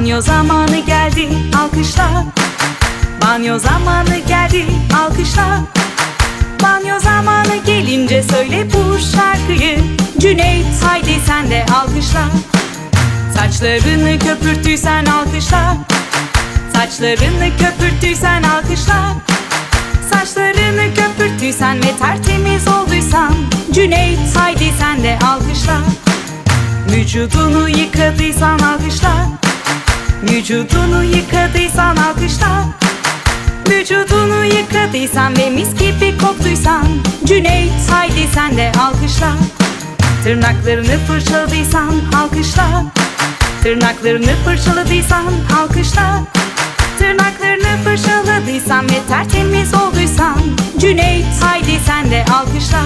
Banyo zamanı geldi alkışla. Banyo zamanı geldi alkışla. Banyo zamanı gelince söyle bu şarkıyı. Cüneyt haydi sen de alkışla. Saçlarını köpürttüysen alkışla. Saçlarını köpürttüysen alkışla. Saçlarını köpürttüysen ve tertemiz olduysan. Cüneyt haydi sen de alkışla. Vücudunu yıkadıysan alkışla Vücudunu yıkadıysan alkışla. Vücudunu yıkadıysan ve mis gibi koktuysan Cüneyt haydi sen de alkışla. Tırnaklarını fırçaladıysan alkışla. Tırnaklarını fırçaladıysan alkışla. Tırnaklarını fırçaladıysan ve tertemiz olduysan Cüneyt haydi sen de alkışla.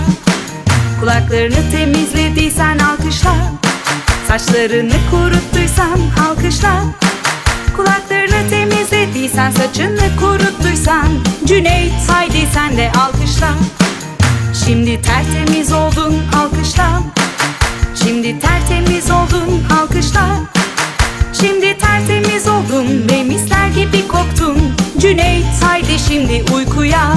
Kulaklarını temizlediysen alkışla. Saçlarını kuruttuysan alkışla saçını kuruttuysan Cüneyt haydi sen de alkışla. Şimdi tertemiz oldun alkışla. Şimdi tertemiz oldun alkışla. Şimdi tertemiz oldun ve misler gibi koktun. Cüneyt haydi şimdi uykuya